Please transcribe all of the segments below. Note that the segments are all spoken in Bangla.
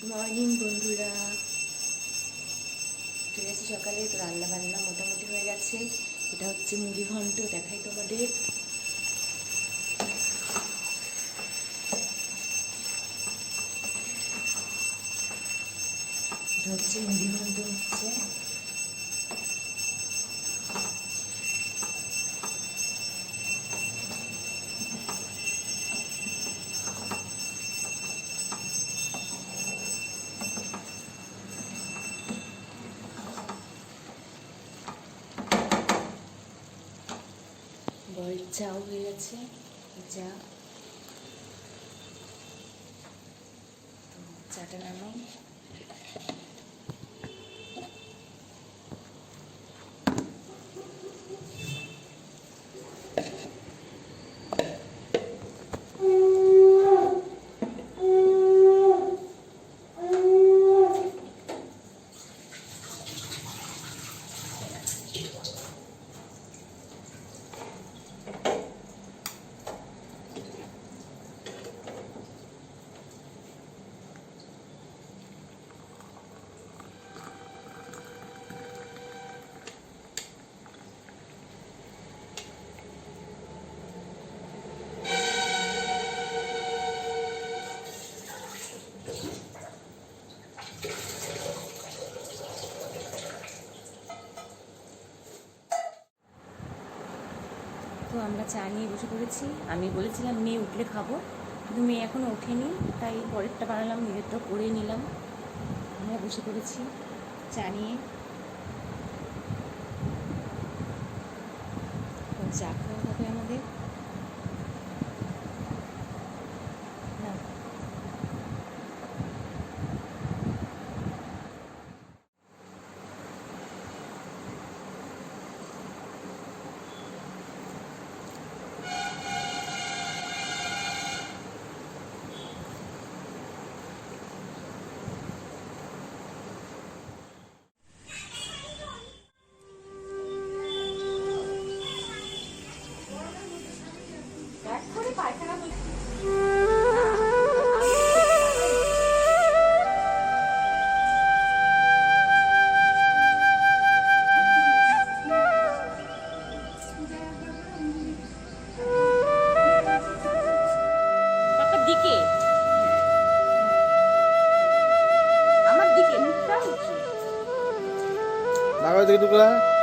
গুড মর্নিং বন্ধুরা। চলে গেছি সকালে, তো রান্না বান্না মোটামুটি হয়ে গেছে। এটা হচ্ছে মুড়ি ঘন্ট, দেখাই তোমাদের। এটা হচ্ছে মুড়ি ঘন্ট হচ্ছে বল চাও হয়ে গেছে চা চাটা নামাই তো আমরা চা নিয়ে বসে পড়েছি। আমি বলেছিলাম, মেয়ে, উঠলে খাব। কিন্তু মেয়ে এখনও ওঠেনি, তাই পরেরটা বানালাম, নিজেরটা করে নিলাম। আমরা বসে পড়েছি চা নিয়ে। চা খাওয়া লাগাও দেখি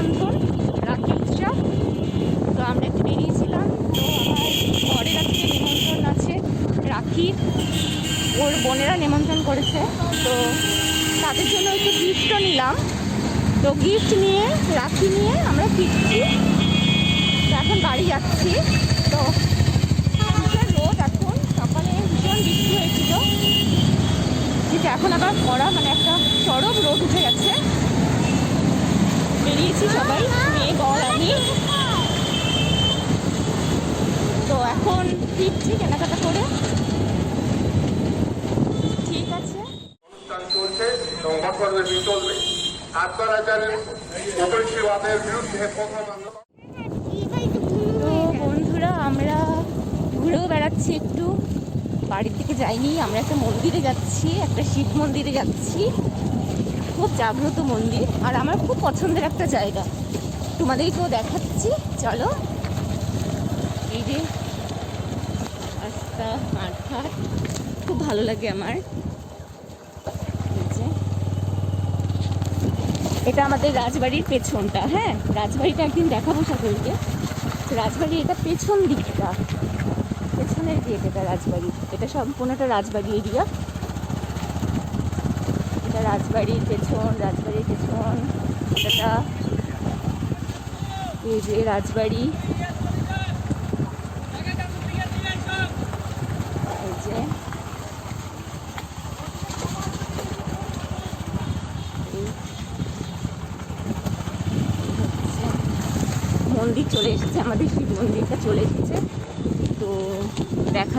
বন্ধন রাখি উৎসব। তো আমরা একটু বেরিয়েছিলাম, তো আমার ঘরের আজকে নিমন্ত্রণ আছে, রাখি। ওর বোনেরা নিমন্ত্রণ করেছে, তো তাদের জন্য একটু গিফটও নিলাম। তো গিফট নিয়ে, রাখি নিয়ে আমরা ফিরছি। এখন বাড়ি যাচ্ছি। তো রোদ এখন, সকালে ভীষণ বৃষ্টি হয়েছিল। কিন্তু এখন আবার খরা মানে একটা চরম রোদ উঠে গেছে। বেরিয়েছি সবাই মেয়ে বর আমি। তো এখন ফিরছি কেনাকাটা করে। ঠিক আছে। চলছে চলবে আপনারা জানেন বিরুদ্ধে প্রথম তো বন্ধুরা আমরা ঘুরেও বেড়াচ্ছি একটু। বাড়ির দিকে যাইনি আমরা একটা মন্দিরে যাচ্ছি একটা শিব মন্দিরে যাচ্ছি। খুব জাগ্রত মন্দির আর আমার খুব পছন্দের একটা জায়গা। তোমাদেরকেও দেখাচ্ছি, চলো। এই যে রাস্তা, মাঠঘাট, খুব ভালো লাগে আমার। এটা আমাদের রাজবাড়ির পেছনটা হ্যাঁ? রাজবাড়িটা একদিন দেখাবো সকলকে। রাজবাড়ি, এটা পেছন দিকটা। পেছনের গেট এটা রাজবাড়ি। এটা সম্পূর্ণটা রাজবাড়ি এরিয়া রাজবাড়ির পেছন রাজবাড়ির পেছন। এটা এই যে রাজবাড়ি। এই যে। মন্দির চলে এসেছে, আমাদের শিব মন্দিরটা চলে এসেছে। তো দেখা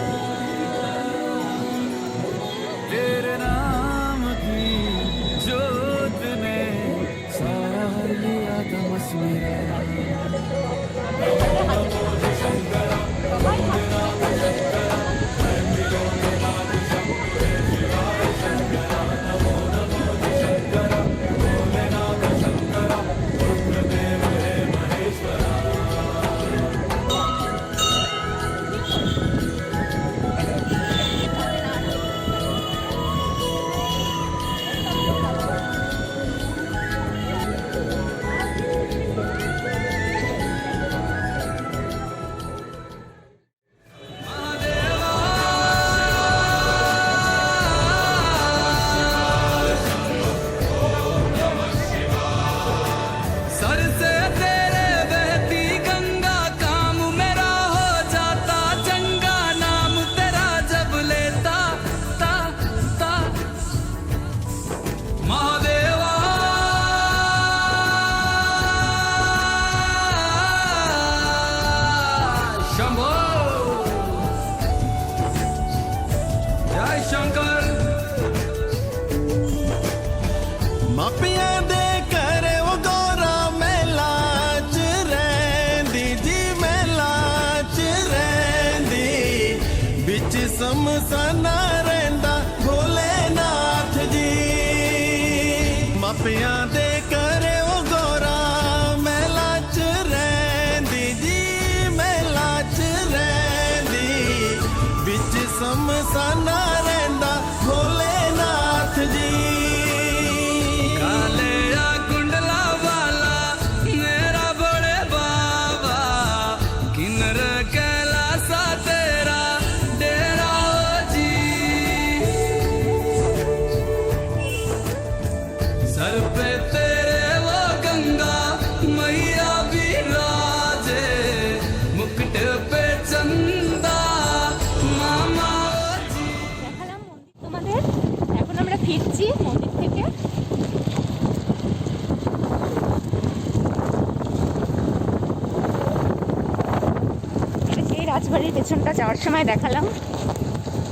রাজবাড়ির পেছনটা যাওয়ার সময় দেখালাম।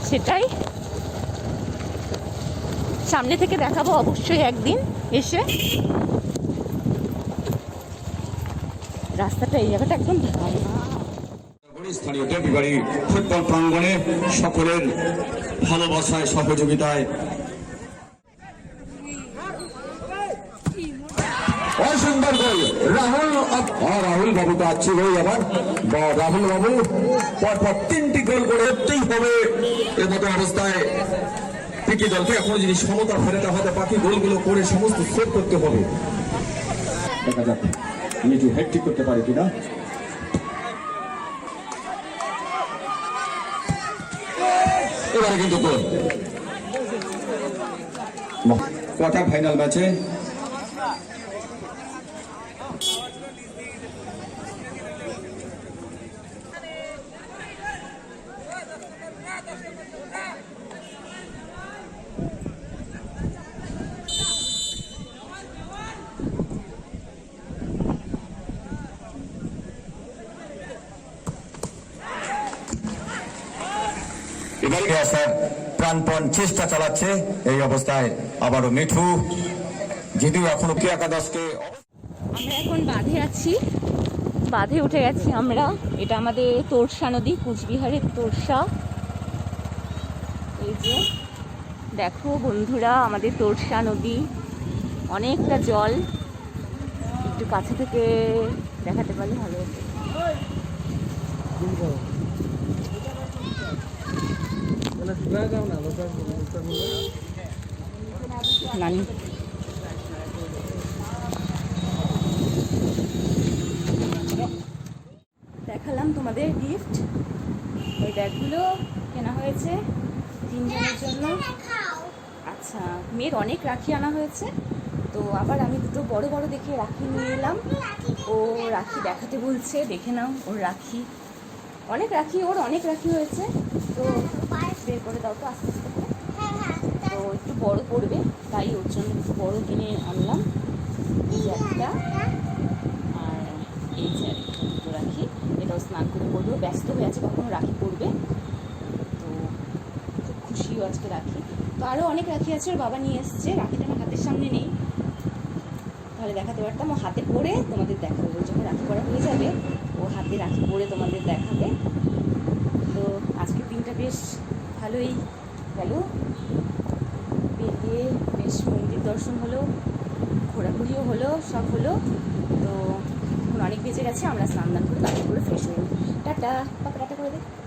সেটাই। সামনে থেকে দেখাবো অবশ্যই একদিন এসে। রাস্তাটা, এই জায়গাটা একদম স্থানীয় ফুটবল প্রাঙ্গণে সকলের ভালোবাসায়, সহযোগিতায় অসুন্দর গোল রাহুল আপ- হ্যাঁ, রাহুল বাবু তো আছে গোল আবার বা রাহুল বাবু, পরপর তিনটি গোল করে করতেই হবে এর মতো অবস্থায়। পিকি দলকে এখনও যদি সমতা ফেরাতে হবে, বাকি গোলগুলো করে সমস্ত সেভ করতে হবে। দেখা যাক, মিঠু হ্যাট্রিক করতে পারে কিনা। এবারে কিন্তু গোল। কোয়ার্টার ফাইনাল ম্যাচে প্রাণপণ চেষ্টা চালাচ্ছে এই অবস্থায় আবারও মিঠু, যদিও এখনও কি একাদশকে আমরা এখন বাঁধে আছি। বাঁধে উঠে গেছি আমরা। এটা আমাদের তোরসা নদী, কুচবিহারের তোরসা এই যে, দেখো বন্ধুরা, আমাদের তোরসা নদী। অনেকটা জল। একটু কাছে থেকে দেখাতে পারলে ভালো হতো। নানি। দেখালাম তোমাদের গিফট ওই ব্যাগগুলো কেনা হয়েছে তিনজনের জন্য। আচ্ছা মেয়ের অনেক রাখি আনা হয়েছে। তো আবার আমি দুটো বড় বড় দেখে রাখি নিয়ে এলাম। ও রাখি দেখাতে বলছে, দেখে নাও ওর রাখি। অনেক রাখি, ওর অনেক রাখি হয়েছে। তো বের করে দাও তো আস্তে আস্তে করে। তো একটু বড় পড়বে তাই ওর জন্য একটু বড় কিনে আনলাম। এই যে একটা। আর এই যে আরেকটা দুটো রাখি এটাও স্নান করে পড়বে ব্যস্ত হয়ে আছে কখনো রাখি পড়বে তো খুব খুশিও আজকে রাখি। তো আরও অনেক রাখি আছে ওর বাবা নিয়ে এসছে রাখিটা আমার হাতের সামনে নেই। তাহলে দেখাতে পারতাম ও হাতে পরে তোমাদের দেখাবে যখন রাখি পরা হয়ে যাবে ও হাতে রাখি পরে তোমাদের দেখাবে। তো আজকের দিনটা বেশ ভালোই গেল। বেরিয়ে বেশ মন্দির দর্শন হলো, ঘোরাঘুরিও হলো, সব হলো। তো এখন অনেক বেঁচে গেছে, আমরা স্নান দান করে তারপরে করে ফ্রেশ হয়ে। টাটা পাপা করে দে।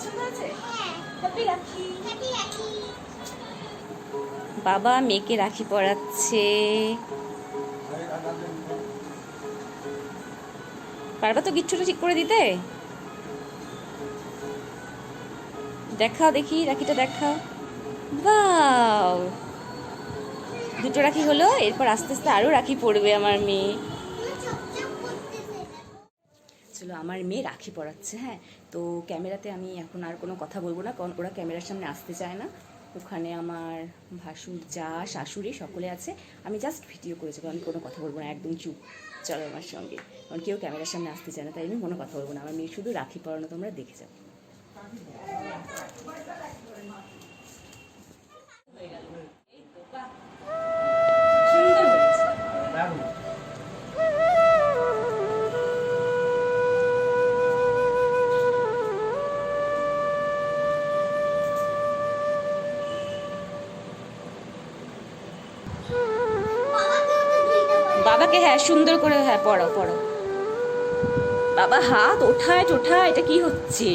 পছন্দ আছে? হ্যাপি রাখি। বাবা মেয়েকে রাখি পড়াচ্ছে পারবা তো গিচ্ছুটা ঠিক করে দিতে? দেখাও দেখি রাখিটা দেখাও। বাও! দুটো রাখি হলো এরপর আস্তে আস্তে আরও রাখি পড়বে আমার মেয়ে। চলো আমার মেয়ে রাখি পড়াচ্ছে হ্যাঁ? তো ক্যামেরাতে আমি এখন আর কোনো কথা বলব না, কারণ ওরা ক্যামেরার সামনে আসতে চায় না। ওখানে আমার ভাসুর, যা, শাশুড়ি সকলে আছে। আমি জাস্ট ভিডিও করেছি যাব আমি কোনো কথা বলব না, একদম চুপ। চলো আমার সঙ্গে। কারণ কেউ ক্যামেরার সামনে আসতে চায় না, তাই আমি কোনো কথা বলব না। আমার মেয়ে শুধু রাখি পড়ানো তোমরা দেখে যাও। বাবাকে হ্যাঁ সুন্দর করে হ্যাঁ পড়ো পড়ো বাবা, হাত ওঠায় টোঠায়, এটা কি হচ্ছে?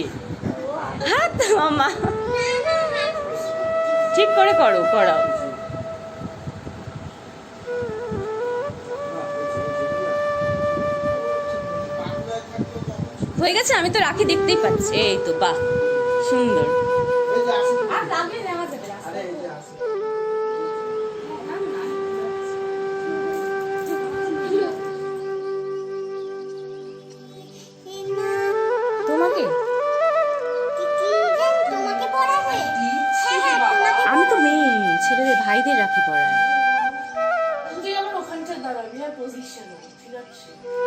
হাত, মামা। ঠিক করে করো করাও হয়ে গেছে, আমি তো রাখি, দেখতেই পাচ্ছি। এই তো, বাহ, সুন্দর। ঠিক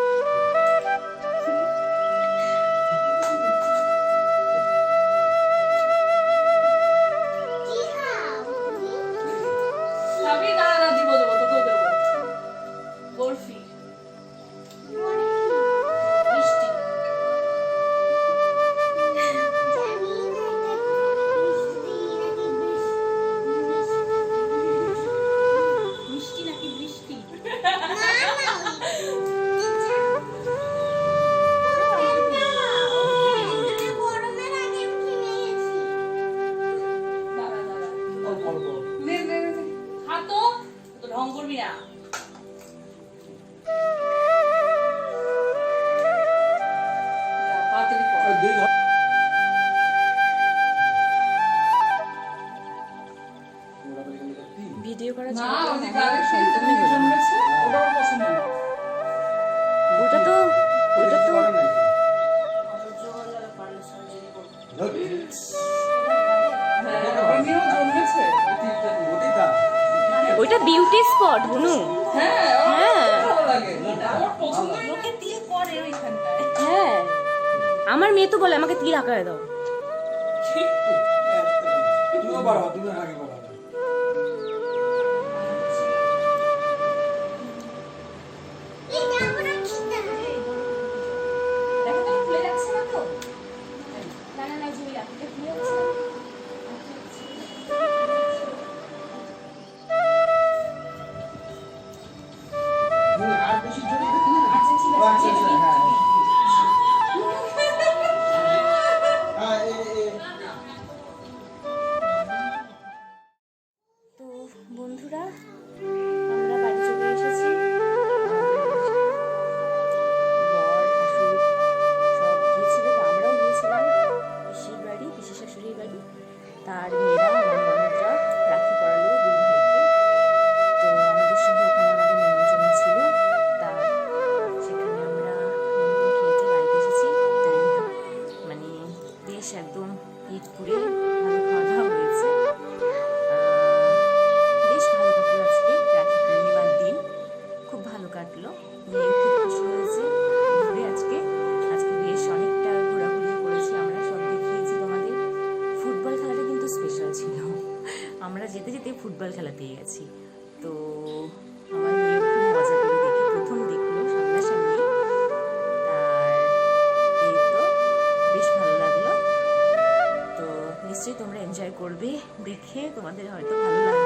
ওইটা বিউটি স্পট হনু হ্যাঁ। হ্যাঁ। আমার মেয়ে তো বলে আমাকে তীর আঁকায় দাও। 你就不用 out. যেতে যেতে ফুটবল খেলা পেয়ে গেছি। তো এই তো বেশ ভালো লাগল। তো নিশ্চয়ই তোমরা এনজয় করবে। দেখে তোমাদের হয়তো ভালো লাগবে।